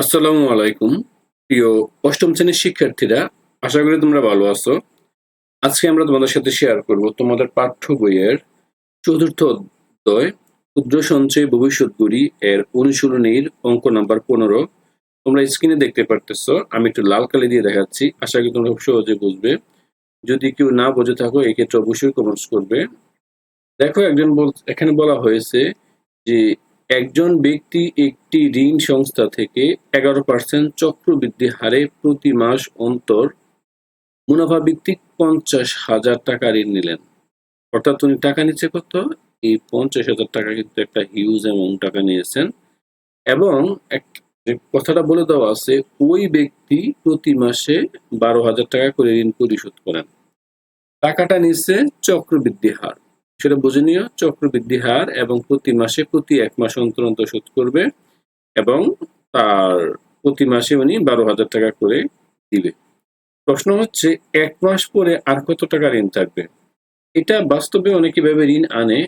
আসসালামু আলাইকুম। প্রিয় অষ্টম শ্রেণির শিক্ষার্থীরা, আশা করি তোমরা ভালো আছো। আজকে আমরা তোমাদের সাথে শেয়ার করব তোমাদের পাঠ্য বইয়ের চতুর্থ অধ্যায়, ক্ষুদ্র সঞ্চয় ভবিষ্যৎ গুড়ি এর অনুশীলনীর অঙ্ক নাম্বার পনেরো। তোমরা স্ক্রিনে দেখতে পারতেছ, আমি একটু লাল কালি দিয়ে দেখাচ্ছি। আশা করি তোমরা খুব সহজে বুঝবে। যদি কেউ না বুঝে থাকো, এক্ষেত্রে অবশ্যই কমেন্টস করবে। দেখো, একজন বল এখানে বলা হয়েছে যে একজন ব্যক্তি একটি ঋণ সংস্থা থেকে এগারো পার্সেন্ট চক্রবৃদ্ধি হারে প্রতি মাস অন্তর মুনাফা ভিত্তিক পঞ্চাশ হাজার টাকা ঋণ নিলেন। অর্থাৎ উনি টাকা নিচ্ছে কত? এই পঞ্চাশ হাজার টাকা কিন্তু একটা হিউজ অ্যামাউন্ট টাকা নিয়েছেন। এবং এক কথাটা বলে দেওয়া আছে, ওই ব্যক্তি প্রতি মাসে বারো হাজার টাকা করে ঋণ পরিশোধ করেন। টাকাটা নিচ্ছে চক্রবৃদ্ধি হার। সেটা বুঝে নিও চক্রবৃদ্ধি হার এবং প্রতি মাসে প্রতি এক মাস অন্তর অন্তর শোধ করবে এবং তার প্রতি মাসে উনি বারো হাজার টাকা করে দিবে। প্রশ্ন হচ্ছে, এক মাস পরে আর কত টাকা ঋণ থাকবে? এটা বাস্তবে অনেকে ভাবে ঋণ আনে।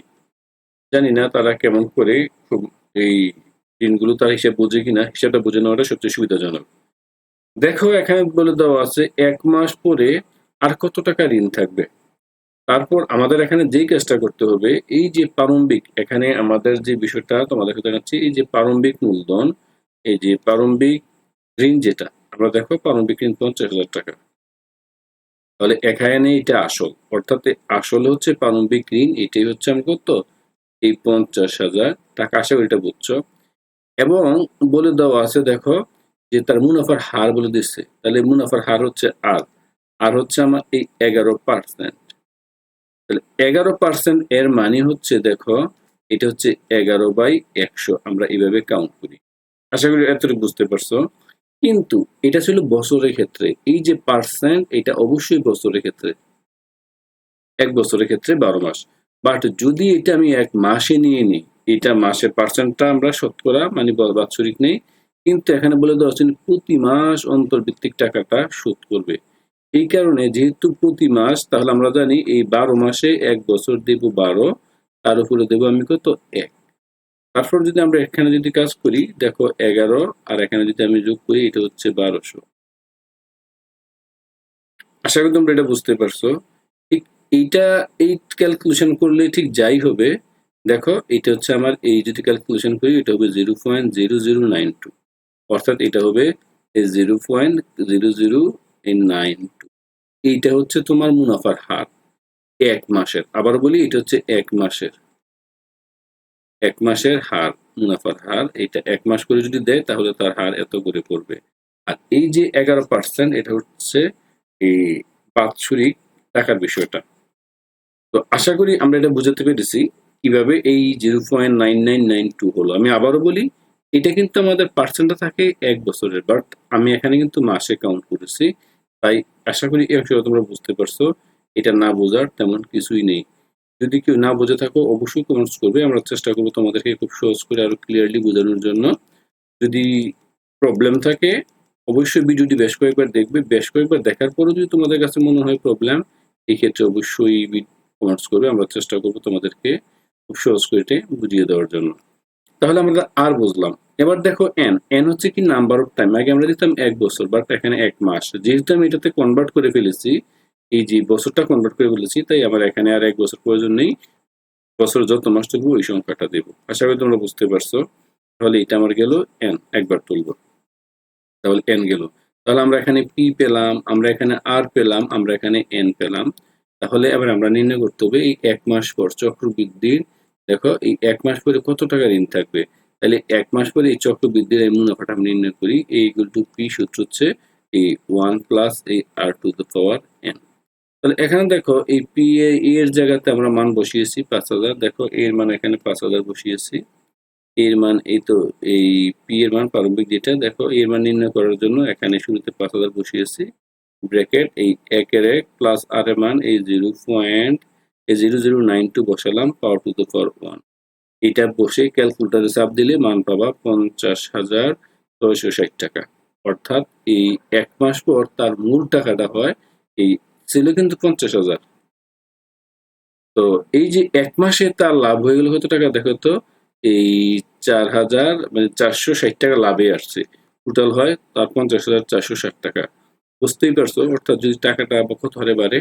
জানি না তারা কেমন করে এই ঋণগুলো তার হিসাব বোঝে কিনা, হিসাবটা বুঝে নেওয়াটা সবচেয়ে সুবিধাজনক। দেখো, এখানে বলে দেওয়া আছে, এক মাস পরে আর কত টাকা ঋণ থাকবে? তারপর আমাদের এখানে যেই কাজটা করতে হবে, এই যে প্রারম্ভিক, এখানে আমাদের যে বিষয়টা তোমাদেরকে দেখাচ্ছি, এই যে প্রারম্ভিক মূলধন, এই যে প্রারম্ভিক ঋণ যেটা, আমরা দেখো প্রারম্ভিক ঋণ পঞ্চাশ হাজার টাকা। তাহলে এখানে এটা আসল, অর্থাৎ আসল হচ্ছে প্রারম্ভিক ঋণ, এটাই হচ্ছে আমি কত? এই পঞ্চাশ হাজার টাকা করি এটা বুঝছ। এবং বলে দেওয়া আছে, দেখো, যে তার মুনাফার হার বলে দিচ্ছে, তাহলে মুনাফার হার হচ্ছে আর আর হচ্ছে আমার এই এগারো পার্সেন্ট। এগারো পার্সেন্ট এর মানে হচ্ছে দেখো, এটা হচ্ছে এগারো বাই একশো। আমরা এইভাবে কাউন্ট করি। আশা করি এতটুকু বুঝতে পারছ। কিন্তু এটা ছিল বছরের ক্ষেত্রে। এই যে পার্সেন্ট এটা অবশ্যই বছরের ক্ষেত্রে। এক বছরের ক্ষেত্রে বারো মাস। বাট যদি এটা আমি এক মাসে নিয়ে নিই, এটা মাসে পার্সেন্টটা আমরা শতকরা মানে বাৎসরিক নেই। কিন্তু এখানে বলে দেওয়া হচ্ছে প্রতি মাস অন্তর্ভিত্তিক টাকাটা শোধ করবে। এই কারণে যেহেতু প্রতি মাস, তাহলে আমরা জানি এই বারো মাসে এক বছর দেব বারো, তার উপরে দেবো আমি কত? এক। তারপর যদি আমরা এখানে যদি কাজ করি, দেখো এগারো, আর এখানে যদি আমি যোগ করি, এটা হচ্ছে বারোশো। আশা করি তোমরা এটা বুঝতে পারছ। ঠিক এইটা, এই ক্যালকুলেশন করলে ঠিক যাই হবে। দেখো এটা হচ্ছে আমার, এই যদি ক্যালকুলেশন করি, এটা হবে zero point zero zero nine two. অর্থাৎ এটা হবে zero point zero zero nine এইটা হচ্ছে তোমার মুনাফার হার। এক মাসের। আবার বলি, এটা হচ্ছে এক মাসের। এক মাসের হার, মুনাফার হার, এটা এক মাস করে যদি দেয়, তাহলে তার হার এত করে পড়বে। আর এই যে এগারো পার্সেন্ট এটা হচ্ছে এই বাৎসরিক টাকার বিষয়টা। তো আশা করি আমরা এটা বুঝাতে পেরেছি, কীভাবে এই zero point nine nine nine two হলো। আমি আবারও বলি, এটা কিন্তু আমাদের পার্সেন্টটা থাকে এক বছরের বাট আমি এখানে কিন্তু মাসে কাউন্ট করেছি। তাই আশা করি এই অংশটা তোমরা বুঝতে পারছ। এটা না বোঝার তেমন কিছুই নেই। যদি কেউ না বুঝে থাকো, অবশ্যই কমেন্টস করবে। আমরা চেষ্টা করব তোমাদেরকে খুব সহজ করে আরও ক্লিয়ারলি বোঝানোর জন্য। যদি প্রবলেম থাকে, অবশ্যই ভিডিওটি বেশ কয়েকবার দেখবে। বেশ কয়েকবার দেখার পরও যদি তোমাদের কাছে মনে হয় প্রবলেম এই ক্ষেত্রে অবশ্যই কমেন্টস করবে। আমরা চেষ্টা করব তোমাদেরকে খুব সহজ করে বুঝিয়ে দেওয়ার জন্য। তাহলে আমরা আর বুঝলাম। এবার দেখো এন এন হচ্ছে কি নাম্বার অফ টাইম আগে আমরা দিতাম এক বছর বাট এখানে এক মাস। যেহেতু আমি এটাতে কনভার্ট করে ফেলেছি, এই যে বছরটা কনভার্ট করে ফেলেছি, তাই আমার এখানে আর এক বছর প্রয়োজন নেই। বছর যত মাস থাকবে ওই সংখ্যাটা দেবো। আশা করি তোমরা বুঝতে পারছ। তাহলে এটা আমার গেল এন একবার তুলবো। তাহলে এন গেল। তাহলে আমরা এখানে পি পেলাম, আমরা এখানে আর পেলাম, আমরা এখানে এন পেলাম। তাহলে এবার আমরা নির্ণয় করতে হবে, এই এক মাস পর চক্রবৃদ্ধির, দেখো, এই এক মাস পরে কত টাকা ঋণ থাকবে? তাহলে এক মাস পরে এই চক্রবৃদ্ধির এই মুনাফাটা আমি নির্ণয় করি। এই ইকুয়াল টু পি সূত্র হচ্ছে এই ওয়ান প্লাস এই r to the power n তাহলে এখানে দেখো এই পি এর জায়গাতে আমরা মান বসিয়েছি পাঁচ হাজার। দেখো এর মান এখানে পাঁচ হাজার বসিয়েছি। এর মান এই তো এই পি এর মান প্রারম্ভিক যেটা, দেখো এর মান নির্ণয় করার জন্য এখানে শুরুতে পাঁচ হাজার বসিয়েছি। ব্র্যাকেট এই একের এক প্লাস আর এর মান এই জিরো পয়েন্ট এই জিরো জিরো নাইন টু বসালাম power to the power one এটা বসে ক্যালকুলেটারে চাপ দিলে মান পাবা পঞ্চাশ হাজার ছয়শো ষাট টাকা। অর্থাৎ এই এক মাস পর তার মূল টাকাটা হয় এই ছিল কিন্তু পঞ্চাশ হাজার। তো এই যে এক মাসে তার লাভ হয়ে গেল কত টাকা দেখো তো? এই চার হাজার মানে চারশো ষাট টাকা লাভে আসছে। টোটাল হয় তার পঞ্চাশ হাজার চারশো ষাট টাকা। বুঝতেই পারছ? অর্থাৎ যদি টাকাটা কত হারে বাড়ে,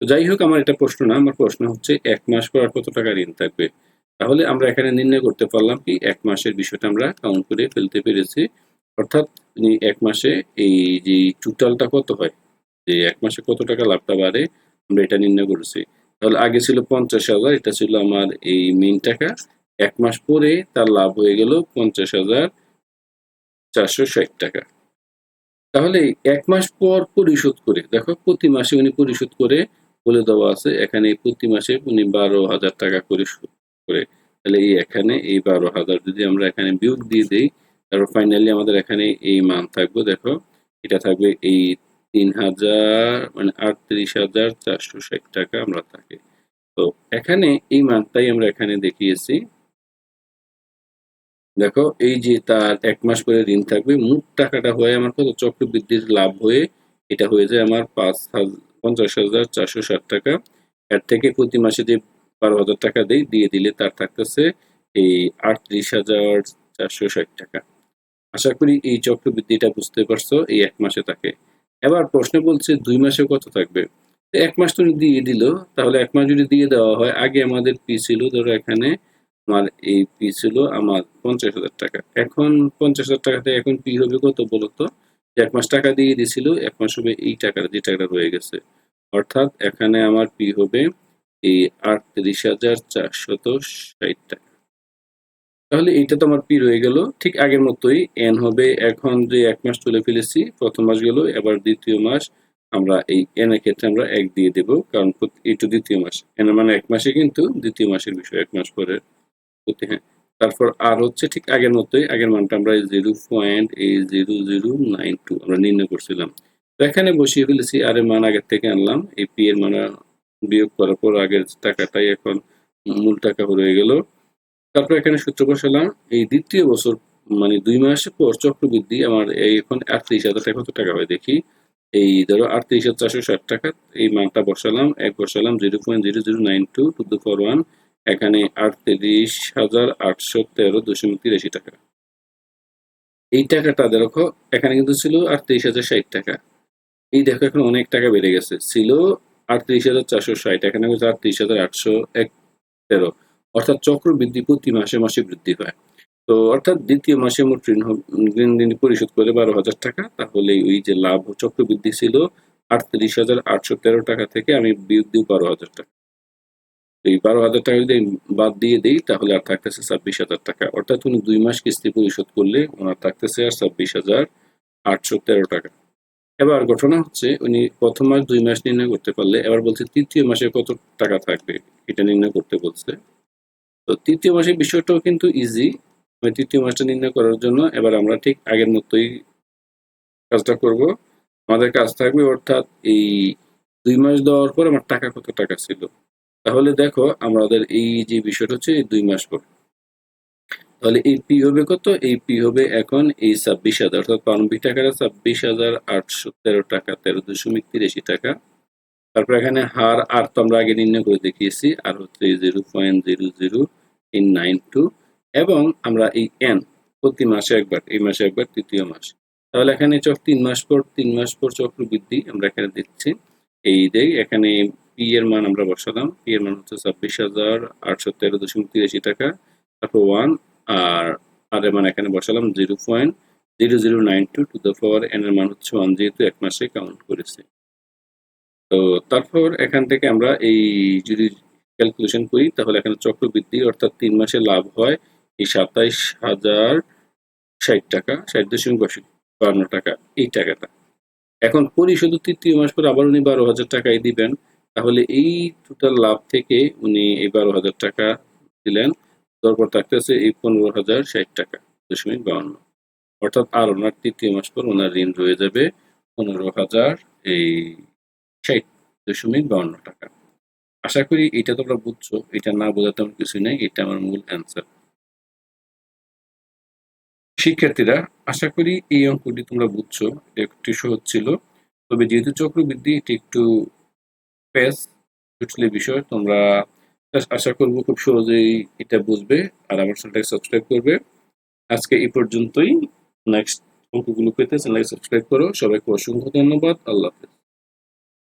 তো যাই হোক, আমার এটা প্রশ্ন না, আমার প্রশ্ন হচ্ছে এক মাস পর আর কত টাকা ঋণ থাকবে? তাহলে আমরা এখানে নির্ণয় করতে পারলাম কি এক মাসের বিষয়টা আমরা কাউন্ট করে ফেলতে পেরেছি। অর্থাৎ এক মাসে এই যে টোটালটা কত হয়? যে এক মাসে কত টাকা লাভটা বাড়ে? আমরা এটা নির্ণয় করেছি। তাহলে আগে ছিল পঞ্চাশ হাজার, এটা ছিল আমার এই মেইন টাকা। এক মাস পরে তার লাভ হয়ে গেল পঞ্চাশ হাজার চারশো ষাট টাকা। তাহলে এক মাস পর পরিশোধ করে, দেখো প্রতি মাসে উনি পরিশোধ করে বলে দেওয়া আছে, এখানে প্রতি মাসে উনি বারো হাজার টাকা করে করে। তাহলে এই এখানে এই বারো হাজার যদি আমরা এখানে বিয়োগ দিয়ে দিই, তারপর ফাইনালি আমাদের এখানে এই মান থাকবে, দেখো, এটা থাকবে এই তিন হাজার মানে আটত্রিশ হাজার চারশো ষাট টাকা আমরা থাকে তো এখানে এই মানটাই আমরা এখানে দেখিয়েছি। দেখো, এই যে তার এক মাস পরে ঋণ থাকবে, মোট টাকাটা হয়ে আমার কত? চক্রবৃদ্ধির লাভ হয়ে এটা হয়ে যায় আমার পাঁচ হাজার পঞ্চাশ হাজার চারশো ষাট টাকা। এর থেকে প্রতি মাসে যে বারো হাজার টাকা দেই, দিয়ে দিলে তার থাকতেছে এই আটত্রিশ হাজার চারশো ষাট টাকা। আশা করি এই চক্রবৃদ্ধিটা বুঝতে পারছ, এই এক মাসে থাকে। এবার প্রশ্ন বলছে, দুই মাসে কত থাকবে? এক মাস তুমি দিয়ে দিল, তাহলে এক মাস যদি দিয়ে দেওয়া হয়, আগে আমাদের পি ছিল ধরো এখানে আমার এই পি ছিল আমার পঞ্চাশ হাজার টাকা। এখন পঞ্চাশ হাজার টাকাতে এখন পি হবে কত বলতো? এক মাস টাকা দিয়ে দিছিল, এক মাস হবে এই টাকাটা, যে টাকাটা রয়ে গেছে। অর্থাৎ এখানে আমার পি হবে আটত্রিশ হাজার চারশত ষাট টাকা। তাহলে পি রয়ে গেল। ঠিক আগের মতোই এন হবে। এখন যে এক মাস ফেলেছি, প্রথম মাস গেল, এবার দ্বিতীয় মাস আমরা এই ক্ষেত্রে আমরা এক দিয়ে দেব, কারণ এইটা দ্বিতীয় মাস। এন মানে এক মাসে কিন্তু দ্বিতীয় মাসের বিষয়, এক মাস পরে। হ্যাঁ। তারপর আর হচ্ছে ঠিক আগের মতোই, আগের মানটা আমরা জিরো পয়েন্ট এই জিরো জিরো নাইন টু আমরা নির্ণয় করছিলাম। এখানে বসিয়ে ফেলেছি, আর এর মান আগের থেকে আনলাম। এই পি এর মান বিয়োগ করার পর আগের টাকাটাই এখন মূল টাকা হয়ে গেল। তারপর এখানে সূত্র বসালাম, এই দ্বিতীয় বছর মানে দুই মাস পর চক্রবৃদ্ধি আমার এই এখন আটত্রিশ হাজার টাকা কত টাকা হয় দেখি? এই ধরো আটত্রিশ হাজার চারশো ষাট টাকা, এই মানটা বসালাম, এক বসালাম zero point zero zero nine two to the four one, এখানে আটত্রিশ হাজার আটশো তেরো দশমিক তিরাশি টাকা। এই টাকাটা দেখো, এখানে কিন্তু ছিল আটত্রিশ হাজার ষাট টাকা। এই দেখো এখন অনেক টাকা বেড়ে গেছে। ছিল আটত্রিশ হাজার চারশো ষাট, এখানে হচ্ছে আটত্রিশ হাজার আটশো এক তেরো। অর্থাৎ চক্রবৃদ্ধি প্রতি মাসে মাসে বৃদ্ধি পায় তো অর্থাৎ দ্বিতীয় মাসে মোট ঋণ ঋণ ঋণ পরিশোধ করে বারো হাজার টাকা, তাহলে ওই যে লাভ চক্রবৃদ্ধি ছিল আটত্রিশ হাজার আটশো তেরো টাকা থেকে আমি বিয়োগ দিই বারো হাজার টাকা। এই বারো হাজার টাকা যদি বাদ দিয়ে দিই, তাহলে আর থাকতেছে ছাব্বিশ হাজার টাকা। অর্থাৎ উনি দুই মাস কিস্তি পরিশোধ করলে ওনার থাকতেছে আর ছাব্বিশ হাজার আটশো তেরো টাকা। এবার ঘটনা হচ্ছে, উনি প্রথম মাস দুই মাস নির্ণয় করতে পারলে, এবার বলছে তৃতীয় মাসে কত টাকা থাকবে? এটা নির্ণয় করতে বলছে। তো তৃতীয় মাসের বিষয়টাও কিন্তু ইজি তৃতীয় মাসটা নির্ণয় করার জন্য এবার আমরা ঠিক আগের মতোই কাজটা করব। আমাদের কাজ থাকবে অর্থাৎ এই দুই মাস দেওয়ার পর আমার টাকা কত টাকা ছিল? তাহলে দেখো, আমাদের এই যে বিষয়টা হচ্ছে, এই দুই মাস পর। তাহলে এই পি হবে কত? এই পি হবে এখন এই ছাব্বিশ হাজার, অর্থাৎ প্রারম্ভিক টাকাটা ছাব্বিশ হাজার আটশো তেরো টাকা, তেরো দশমিক তিরাশি টাকা। তারপর এখানে হার আর তো আমরা আগে নির্ণয় করে দেখিয়েছি, আর হচ্ছে zero point zero zero in nine two. এবং আমরা এই এন প্রতি মাসে একবার, এই মাসে একবার তৃতীয় মাস। তাহলে এখানে চক তিন মাস পর, তিন মাস পর চক্রবৃদ্ধি আমরা এখানে দেখছি। এই দেই এখানে পি এর মান আমরা বসালাম। পি এর মান হচ্ছে ছাব্বিশ হাজার আটশো তেরো দশমিক তিরাশি টাকা। তারপর ওয়ান আর আর মান এখানে বসালাম zero point zero zero nine two to the power n এর মান হচ্ছে ওয়ান, যেহেতু এক মাসে কাউন্ট করেছে। তো তারপর এখান থেকে আমরা এই যদি ক্যালকুলেশন করি, তাহলে এখানে চক্রবৃদ্ধি অর্থাৎ তিন মাসে লাভ হয় এই সাতাইশ হাজার ষাট টাকা, ষাট দশমিক বান্ন টাকা, এই টাকাটা। এখন পরিশোধ তৃতীয় মাস পর আবার উনি বারো হাজার টাকাই দিবেন। তাহলে এই টোটাল লাভ থেকে উনি এই বারো হাজার টাকা দিলেন। তারপর থাকতেছে এই পনেরো হাজার ষাট টাকা, দশমিক বাউন্ন। অর্থাৎ আর ওনার তৃতীয় মাস পর ওনার ঋণ রয়ে যাবে পনেরো হাজার এই ষাট দশমিক বাউন্ন টাকা। আশা করি এটা তোমরা বুঝছ, এটা না বোঝাতে আমার কিছু নেই, এটা আমার মূল অ্যান্সার। শিক্ষার্থীরা, আশা করি এই অঙ্কটি তোমরা বুঝছ, এটা একটু সহজ ছিল। তবে যেহেতু চক্রবৃদ্ধি, এটি একটু পেস জটিল বিষয়, তোমরা আশা করব খুব সহজেই এটা বুঝবে আর আমার চ্যানেলটাকে সাবস্ক্রাইব করবে। আজকে এই পর্যন্তই। নেক্সট অঙ্কগুলো পেতে চ্যানেলটাকে সাবস্ক্রাইব করো। সবাইকে অসংখ্য ধন্যবাদ। আল্লাহ হাফেজ।